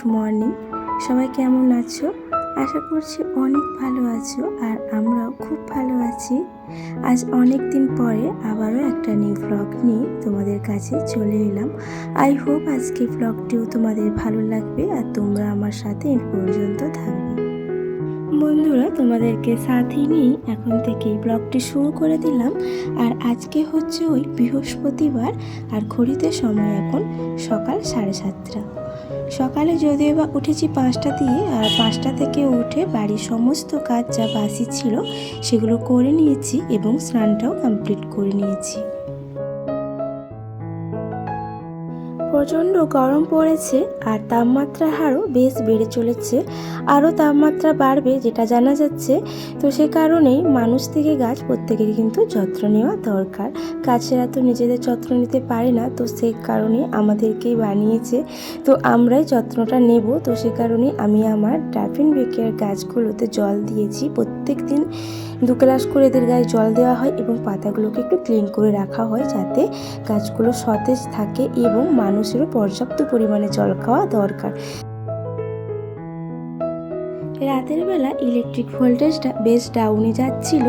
Good morning. সবাই কেমন আছো? আশা করছি অনেক ভালো আছো আর আমরাও খুব ভালো আছি। আজ অনেক দিন পরে আবারও একটা নিউ ব্লগ নিয়ে তোমাদের কাছে চলে এলাম। আই হোপ আজকে ব্লগটিও তোমাদের ভালো লাগবে আর তোমরা আমার সাথে এ পর্যন্ত থাকবে। বন্ধুরা, তোমাদেরকে সাথে নিয়ে এখন থেকেই ব্লগটি শুরু করে দিলাম। আর আজকে হচ্ছে ওই বৃহস্পতিবার আর ঘড়িতে সময় এখন সকাল সাড়ে সাতটা। সকালে যদিও বা উঠেছি পাঁচটা দিয়ে, আর পাঁচটা থেকে উঠে বাড়ির সমস্ত কাজ যা বাসি ছিল সেগুলো করে নিয়েছি এবং স্নানটাও কমপ্লিট করে নিয়েছি। প্রচণ্ড গরম পড়েছে আর তাপমাত্রা হারও বেশ বেড়ে চলেছে। আরও তাপমাত্রা বাড়বে যেটা জানা যাচ্ছে। তো সে কারণেই মানুষ থেকে গাছ প্রত্যেকেরই কিন্তু যত্ন নেওয়া দরকার। গাছেরা তো নিজেদের যত্ন নিতে পারে না, তো সে কারণে আমাদেরকেই বানিয়েছে। তো আমরাই যত্নটা নেব। তো সে কারণে আমি আমার ডাফিন বেকের গাছগুলোতে জল দিয়েছি প্রত্যেক দিন দু গ্লাস করে এদের গায়ে জল দেওয়া হয় এবং পাতাগুলোকে একটু ক্লিন করে রাখা হয় যাতে গাছগুলো সতেজ থাকে এবং মানুষেরও পর্যাপ্ত পরিমাণে জল খাওয়া দরকার। রাতের বেলা ইলেকট্রিক ভোল্টেজটা বেশ ডাউনে যাচ্ছিল,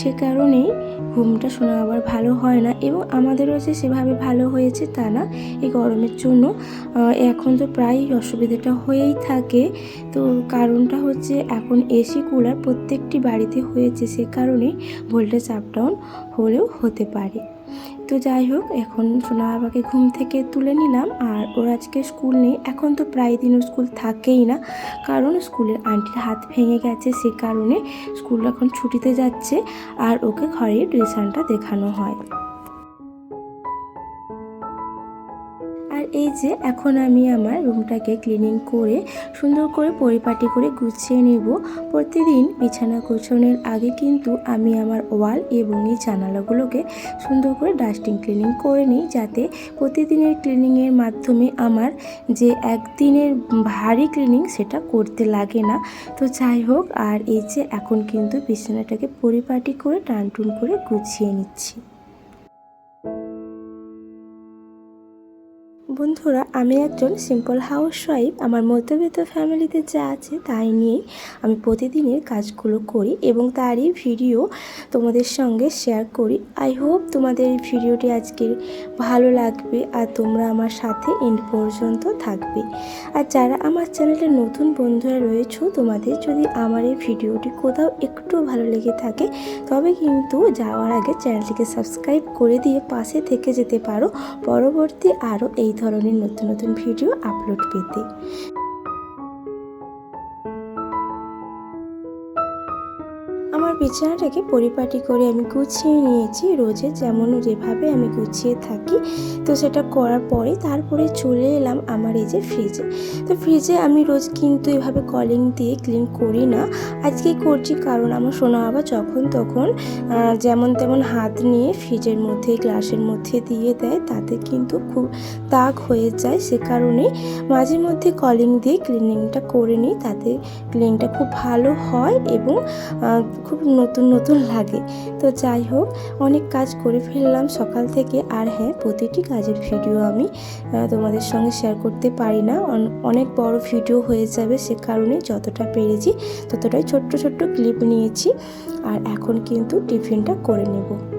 সে কারণেই ঘুমটা শোনা আবার ভালো হয় না এবং আমাদেরও যে সেভাবে ভালো হয়েছে তা না, এই গরমের জন্য। এখন তো প্রায় অসুবিধাটা হয়েই থাকে। তো কারণটা হচ্ছে এখন এসি কুলার প্রত্যেকটি বাড়িতে হয়েছে, সে কারণে ভোল্টেজ আপ ডাউন হলেও হতে পারে। তো যাই হোক, এখন সোনা বাবাকে ঘুম থেকে তুলে নিলাম। আর ওর আজকে স্কুল নেই, এখন তো প্রায় দিন স্কুল থাকেই না। কারণ স্কুলের আন্টির হাত ভেঙে গেছে, সে কারণে স্কুল এখন ছুটিতে যাচ্ছে। আর ওকে ঘরে টিউশনটা দেখানো হয়। এই যে, এখন আমি আমার রুমটাকে ক্লিনিং করে, সুন্দর করে পরিপাটি করে গুছিয়ে নেব। প্রতিদিন বিছানা গোছানোর আগে কিন্তু আমি আমার ওয়াল এবং এই জানালাগুলোকে সুন্দর করে ডাস্টিং ক্লিনিং করে নিই, যাতে প্রতিদিনের ক্লিনিংয়ের মাধ্যমে আমার যে একদিনের ভারী ক্লিনিং সেটা করতে লাগে না। তো যাই হোক, আর এই যে, এখন কিন্তু বিছানাটাকে পরিপাটি করে, টানটুন করে গুছিয়ে নিচ্ছি। বন্ধুরা, আমি একজন সিম্পল হাউস ওয়াইফ আমার মধ্যবিত্ত ফ্যামিলিতে যা আছে তাই নিয়েই আমি প্রতিদিনের কাজগুলো করি এবং তারই ভিডিও তোমাদের সঙ্গে শেয়ার করি। আই হোপ তোমাদের এই ভিডিওটি আজকে ভালো লাগবে আর তোমরা আমার সাথে এন্ড পর্যন্ত থাকবে। আর যারা আমার চ্যানেলে নতুন বন্ধুরা রয়েছো, তোমাদের যদি আমার এই ভিডিওটি কোথাও একটু ভালো লেগে থাকে, তবে কিন্তু যাওয়ার আগে চ্যানেলটিকে সাবস্ক্রাইব করে দিয়ে পাশে থেকে যেতে পারো। পরবর্তী আরও এই ধরনের নতুন নতুন ভিডিও আপলোড পেতে। বিছানাটাকে পরিপাটি করে আমি গুছিয়ে নিয়েছি। রোজে যেমন যেভাবে আমি গুছিয়ে থাকি, তো সেটা করার পরে তারপরে চলে এলাম আমার এই যে ফ্রিজে তো ফ্রিজে আমি রোজ কিন্তু এভাবে কলিং দিয়ে ক্লিন করি না। আজকে করছি কারণ আমার সোনা বাবা যখন তখন যেমন তেমন হাত নিয়ে ফ্রিজের মধ্যে গ্লাসের মধ্যে দিয়ে দেয়, তাতে কিন্তু খুব দাগ হয়ে যায়। সে কারণে মাঝে মধ্যে কলিং দিয়ে ক্লিনিংটা করে নিই, তাতে ক্লিনটা খুব ভালো হয় এবং খুব নতুন নতুন লাগে। তো যাই হোক, অনেক কাজ করে ফেললাম সকাল থেকে। আর হ্যাঁ প্রতিটি কাজের ভিডিও আমি তোমাদের সঙ্গে শেয়ার করতে পারি না। অন- অনেক বড় ভিডিও হয়ে যাবে সে কারণে যতটা পেরেছি ততটাই ছোট্ট ছোট্ট ক্লিপ নিয়েছি। আর এখন কিন্তু টিফিনটা করে নেব।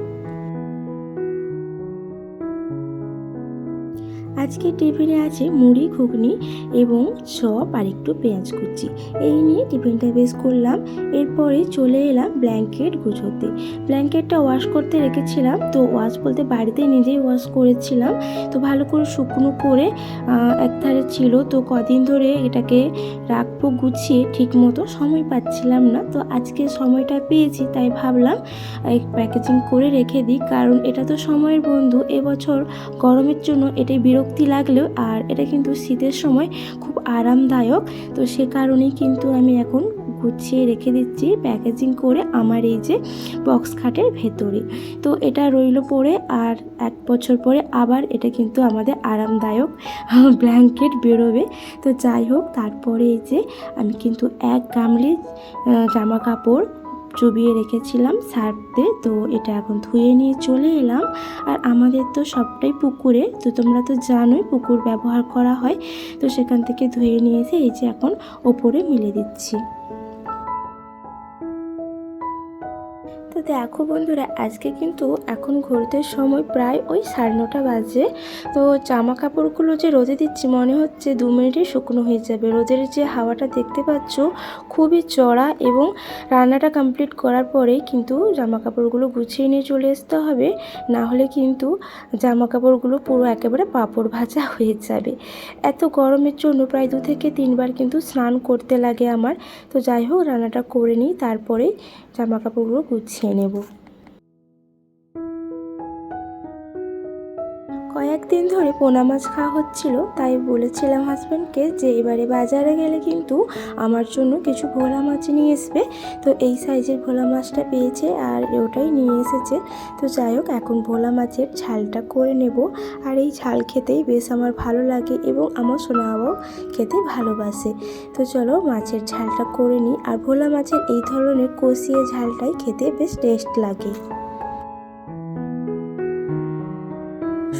আজকে টিফিনে আছে মুড়ি, ঘুগনি এবং চপ আর একটু পেঁয়াজ কুচি। এই নিয়ে টিফিনটা বেশ করলাম। এরপরে চলে এলাম ব্ল্যাঙ্কেট গুছোতে ব্ল্যাঙ্কেটটা ওয়াশ করতে রেখেছিলাম, তো ওয়াশ বলতে বাড়িতে নিজেই ওয়াশ করেছিলাম। তো ভালো করে শুকনো করে একধারে ছিল, তো কদিন ধরে এটাকে রাখব গুছিয়ে ঠিক মতো সময় পাচ্ছিলাম না। তো আজকে সময়টা পেয়েছি, তাই ভাবলাম প্যাকেজিং করে রেখে দিই। কারণ এটা তো সময়ের বন্ধু, এবছর গরমের জন্য এটাই বিরক্তি লাগলেও আর এটা কিন্তু শীতের সময় খুব আরামদায়ক। তো সে কারণেই কিন্তু আমি এখন গুছিয়ে রেখে দিচ্ছি প্যাকেজিং করে আমার এই যে বক্স খাটের ভেতরে। তো এটা রইল পরে আর এক বছর পরে আবার এটা কিন্তু আমাদের আরামদায়ক ব্ল্যাঙ্কেট বেরোবে। তো যাই হোক, তারপরে এই যে আমি কিন্তু এক গামলি জামা কাপড় চুবিয়ে রেখেছিলাম সার্ফ দিয়ে তো এটা এখন ধুয়ে নিয়ে চলে এলাম। আর আমাদের তো সবটাই পুকুরে, তো তোমরা তো জানোই পুকুর ব্যবহার করা হয়। তো সেখান থেকে ধুয়ে নিয়ে এসে এই যে এখন ওপরে মিলে দিচ্ছি। দেখো বন্ধুরা, আজকে কিন্তু এখন ঘুরতে সময় প্রায় ওই সাড়ে নটা বাজে। তো জামা কাপড়গুলো যে রোদে দিচ্ছি, মনে হচ্ছে দু মিনিটে শুকনো হয়ে যাবে। রোদের যে হাওয়াটা দেখতে পাচ্ছ, খুবই চড়া এবং রান্নাটা কমপ্লিট করার পরেই কিন্তু জামা কাপড়গুলো গুছিয়ে নিয়ে চলে আসতে হবে। না হলে কিন্তু জামা কাপড়গুলো পুরো একেবারে পাঁপড় ভাজা হয়ে যাবে। এত গরমের জন্য প্রায় দু থেকে তিনবার কিন্তু স্নান করতে লাগে আমার। তো যাই হোক, রান্নাটা করে নিই তারপরে জামা কাপড়গুলো গুছিয়ে নেব। কয়েকদিন ধরে পোনা মাছ খাওয়া হচ্ছিল, তাই বলেছিলাম হাজব্যান্ডকে যে এবারে বাজারে গেলে কিন্তু আমার জন্য কিছু ভোলা মাছ নিয়ে আসবে। তো এই সাইজের ভোলা মাছটা পেয়েছে আর ওটাই নিয়ে এসেছে। তো যাই হোক, এখন ভোলা মাছের ঝালটা করে নেব। আর এই ঝাল খেতেই বেশ আমার ভালো লাগে এবং আমার সোনা বাবাও খেতে ভালোবাসে। তো চলো মাছের ঝালটা করে নিই। আর ভোলা মাছের এই ধরনের কষিয়ে ঝালটাই খেতে বেশ টেস্ট লাগে।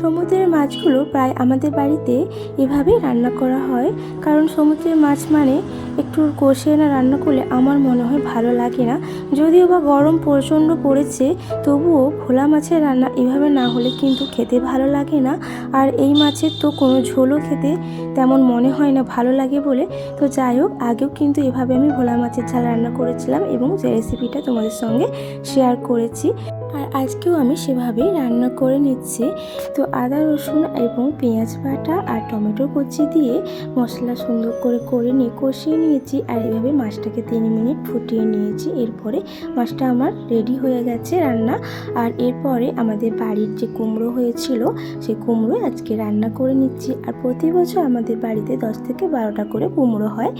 সমুদ্রের মাছগুলো প্রায় আমাদের বাড়িতে এভাবেই রান্না করা হয়। কারণ সমুদ্রের মাছ মানে একটু কষিয়ে না রান্না করলে আমার মনে হয় ভালো লাগে না। যদিও বা গরম প্রচণ্ড পড়েছে, তবুও ভোলা মাছের রান্না এভাবে না হলে কিন্তু খেতে ভালো লাগে না। আর এই মাছের তো কোনো ঝোলও খেতে তেমন মনে হয় না, ভালো লাগে বলে। তো যাই হোক, আগেও কিন্তু এভাবে আমি ভোলা মাছের ঝাল রান্না করেছিলাম এবং যে রেসিপিটা তোমাদের সঙ্গে শেয়ার করেছি। আর আজকেও আমি সেভাবেই রান্না করে নিচ্ছি। তো আদা, রসুন এবং পেঁয়াজ বাটা আর টমেটো কুচি দিয়ে মশলা সুন্দর করে করে নিয়ে কষিয়ে নিয়েছি আর এভাবে মাছটাকে তিন মিনিট ফুটিয়ে নিয়েছি। এরপরে মাছটা আমার রেডি হয়ে গেছে রান্না। আর এরপরে আমাদের বাড়ির যে কুমড়ো হয়েছিল সেই কুমড়ো আজকে রান্না করে নিচ্ছি। আর প্রতি বছর আমাদের বাড়িতে দশ থেকে বারোটা করে কুমড়ো হয়।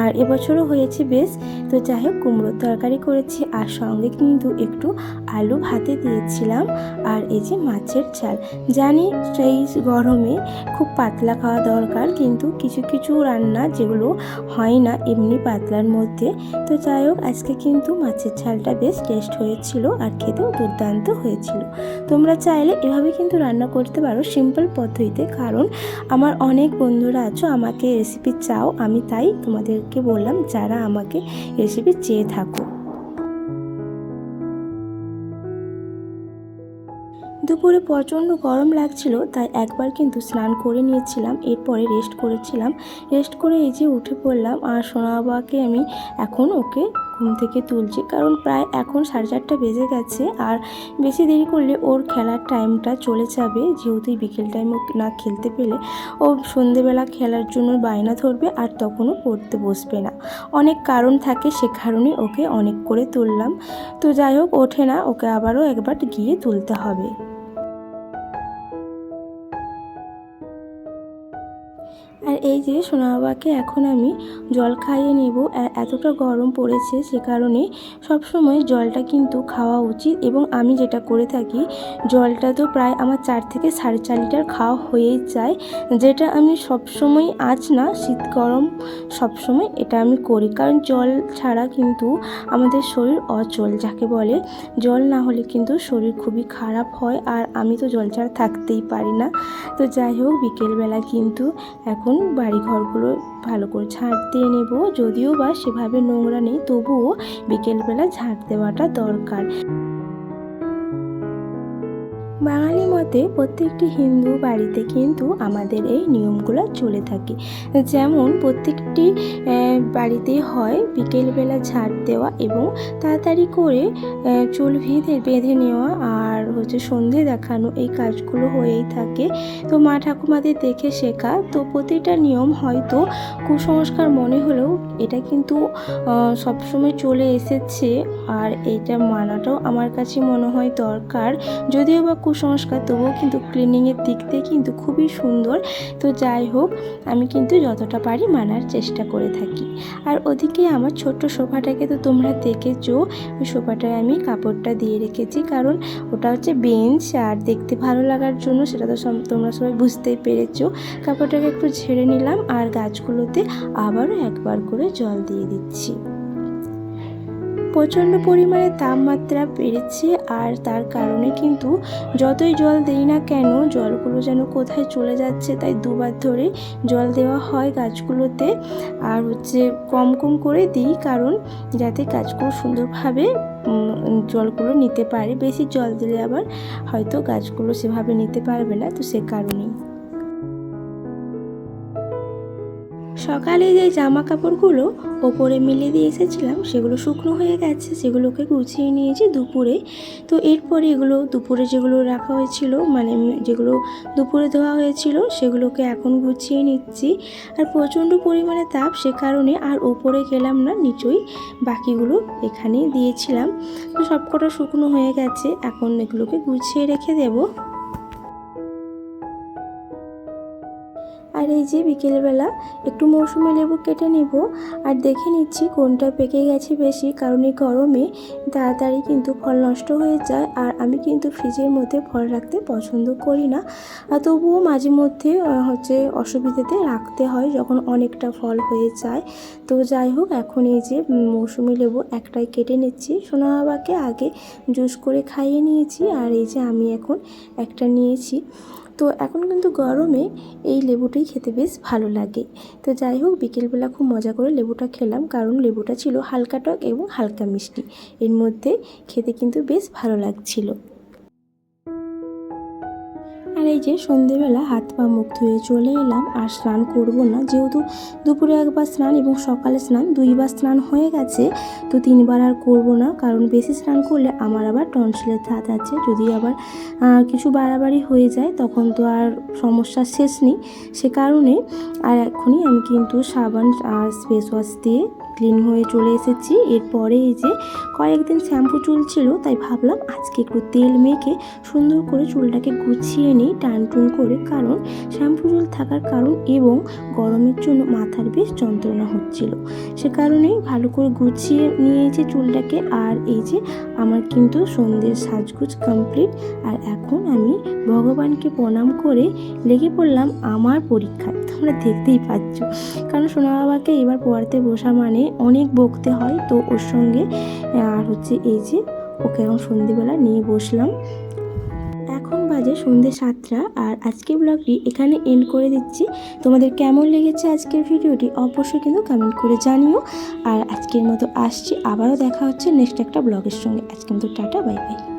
আর এবছরও হয়েছে বেশ। তো যাই হোক, কুমড়োর তরকারি করেছি। আর সঙ্গে কিন্তু একটু আলু ভাতে দিয়েছিলাম আর এই যে মাছের ঝাল জানি সেই গরমে খুব পাতলা খাওয়া দরকার, কিন্তু কিছু কিছু রান্না যেগুলো হয় না এমনি পাতলার মধ্যে। তো যাই হোক, আজকে কিন্তু মাছের ঝালটা বেশ টেস্ট হয়েছিল আর খেতেও দুর্দান্ত হয়েছিল। তোমরা চাইলে এভাবে কিন্তু রান্না করতে পারো সিম্পল পদ্ধতিতে, কারণ আমার অনেক বন্ধুরা আছো, আমাকে রেসিপি চাও, আমি তাই তোমাদেরকে বললাম, যারা আমাকে রেসিপি চেয়ে থাকো। দুপুরে প্রচণ্ড গরম লাগছিল, তাই একবার কিন্তু স্নান করে নিয়েছিলাম, এরপরে রেস্ট করেছিলাম। রেস্ট করে এই যে উঠে পড়লাম, আর সোনা বাবাকে আমি এখন ওকে ঘুম থেকে তুলছি, কারণ প্রায় এখন সাড়ে চারটা বেজে গেছে, আর বেশি দেরি করলে ওর খেলার টাইমটা চলে যাবে, যেহেতু বিকেল টাইম না খেলতে পেলে। ও সন্ধেবেলা খেলার জন্য বায়না ধরবে, আর তখনও পড়তে বসবে না। অনেক কারণ থাকে, সে কারণে ওকে অনেক করে তুললাম। তো যাই হোক, ওঠে না, ওকে আবারও একবার গিয়ে তুলতে হবে। আর এই যে সোনা বাবাকে এখন আমি জল খাইয়ে নেব। আর এতটা গরম পড়েছে সে কারণে সবসময় জলটা কিন্তু খাওয়া উচিত এবং আমি যেটা করে থাকি, জলটা তো প্রায় আমার চার থেকে সাড়ে চার লিটার খাওয়া হয়েই যায়। যেটা আমি সবসময় আজ না, শীত গরম সবসময় এটা আমি করি। কারণ জল ছাড়া কিন্তু আমাদের শরীর অচল, যাকে বলে। জল না হলে কিন্তু শরীর খুবই খারাপ হয়। আর আমি তো জল ছাড়া থাকতেই পারি না। তো যাই হোক, বিকেলবেলা কিন্তু এখন বাড়ি ঘরগুলো ভালো করে ঝাঁট দিয়ে নেব। যদিও বা সেভাবে নোংরা নেই, তবুও বিকেলবেলা ঝাঁট দেওয়াটা দরকার। বাঙালি মতে প্রত্যেকটি হিন্দু বাড়িতে কিন্তু আমাদের এই নিয়মগুলো চলে থাকে। যেমন প্রত্যেকটি বাড়িতে হয় বিকেলবেলা ঝাড় দেওয়া এবং তাড়াতাড়ি করে চুল বেঁধে বেঁধে নেওয়া হচ্ছে সন্ধে দেখানো এই কাজগুলো হয়েই থাকে। তো মা ঠাকুমাদের দেখে শেখা। তো প্রতিটা নিয়ম হয়তো কুসংস্কার মনে হলেও এটা কিন্তু সবসময় চলে এসেছে। আর এইটা মানাটাও আমার কাছে মনে হয় দরকার। যদিও বা কুসংস্কার, তবুও কিন্তু ক্লিনিংয়ের দিক থেকে কিন্তু খুবই সুন্দর। তো যাই হোক, আমি কিন্তু যতটা পারি মানার চেষ্টা করে থাকি। আর ওদিকে আমার ছোট্ট সোফাটাকে তো তোমরা দেখেছ, ওই সোফাটায় আমি কাপড়টা দিয়ে রেখেছি। কারণ ওটা হচ্ছে বেঞ্চ আর দেখতে ভালো লাগার জন্য সেটা তো তোমরা সবাই বুঝতেই পেরেছ। কাপড়টাকে একটু ঝেড়ে নিলাম আর গাছগুলোতে আবারও একবার করে জল দিয়ে দিচ্ছি। প্রচণ্ড পরিমাণে তাপমাত্রা বেড়েছে আর তার কারণে কিন্তু যতই জল দেই না কেন জলগুলো যেন কোথায় চলে যাচ্ছে তাই দুবার ধরে জল দেওয়া হয় গাছগুলোতে। আর হচ্ছে কম কম করে দিই কারণ যাতে গাছগুলো সুন্দরভাবে জলগুলো নিতে পারে। বেশি জল দিলে আবার হয়তো গাছগুলো সেভাবে নিতে পারবে না তো সে কারণেই। সকালে যে জামা কাপড়গুলো ওপরে মিলে দিয়ে এসেছিলাম, সেগুলো শুকনো হয়ে গেছে, সেগুলোকে গুছিয়ে নিয়েছি দুপুরে। তো এরপরে এগুলো দুপুরে যেগুলো রাখা হয়েছিল মানে যেগুলো দুপুরে ধোয়া হয়েছিল, সেগুলোকে এখন গুছিয়ে নিচ্ছি। আর প্রচণ্ড পরিমাণে তাপ সে কারণে আর ওপরে গেলাম না, নিচই বাকিগুলো এখানেই দিয়েছিলাম। তো সবকটা শুকনো হয়ে গেছে, এখন এগুলোকে গুছিয়ে রেখে দেবো। আর এই যে বিকেলবেলা একটু মৌসুমি লেবু কেটে নেব আর দেখে নিচ্ছি কোনটা পেকে গেছে বেশি, কারণ এই গরমে তাড়াতাড়ি কিন্তু ফল নষ্ট হয়ে যায় আর আমি কিন্তু ফ্রিজের মধ্যে ফল রাখতে পছন্দ করি না। আর তবুও মাঝে মধ্যে হচ্ছে অসুবিধাতে রাখতে হয় যখন অনেকটা ফল হয়ে যায়। তো যাই হোক, এখন এই যে মৌসুমি লেবু একটাই কেটে নিচ্ছি। সোনা বাবাকে আগে জুস করে খাইয়ে নিয়েছি আর এই যে আমি এখন একটা নিয়েছি। তো এখন কিন্তু গরমে এই লেবুটাই খেতে বেশ ভালো লাগে। তো যাই হোক, বিকেলবেলা খুব মজা করে লেবুটা খেলাম, কারণ লেবুটা ছিল হালকা টক এবং হালকা মিষ্টি। এর মধ্যে খেতে কিন্তু বেশ ভালো লাগছিল। আর এই যে সন্ধেবেলা হাত পা মুখ ধুয়ে চলে এলাম, আর স্নান করব না। যেহেতু দুপুরে একবার স্নান এবং সকালে স্নান দুইবার স্নান হয়ে গেছে, তো তিনবার আর করব না। কারণ বেশি স্নান করলে আমার আবার টনসিলের ধাত আছে। যদি আবার কিছু বাড়াবাড়ি হয়ে যায়, তখন তো আর সমস্যার শেষ নেই। সে কারণে আর এখনই আমি কিন্তু সাবান আর ফেস ওয়াশ দিয়ে ক্লিন হয়ে চলে এসেছি। এরপরে এই যে কয়েকদিন শ্যাম্পু চুল ছিল, তাই ভাবলাম আজকে একটু তেল মেখে সুন্দর করে চুলটাকে গুছিয়ে নিই, টান টুন করে। কারণ শ্যাম্পু চুল থাকার কারণ এবং গরমের জন্য মাথার বেশ যন্ত্রণা হচ্ছিল। সে কারণেই ভালো করে গুছিয়ে নিয়েছি চুলটাকে। আর এই যে আমার কিন্তু সন্ধ্যের সাজগুজ কমপ্লিট আর এখন আমি ভগবানকে প্রণাম করে লেগে পড়লাম আমার পরীক্ষায়। তোমরা দেখতেই পাচ্ছ। কারণ সোনা বাবাকে এবার পড়াতে বসা মানে অনেক বকতে হয়। তো ওর সঙ্গে, আর হচ্ছে এই যে ওকে এখন সন্ধেবেলা নিয়ে বসলাম। এখন বাজে সন্ধ্যে সাতটা, আর আজকের ব্লগটি এখানে এন্ড করে দিচ্ছি। তোমাদের কেমন লেগেছে আজকের ভিডিওটি অবশ্যই কিন্তু কমেন্ট করে জানিও। আর আজকের মতো আসছি, আবারও দেখা হচ্ছে নেক্সট একটা ব্লগের সঙ্গে। আজকে কিন্তু টাটা বাই বাই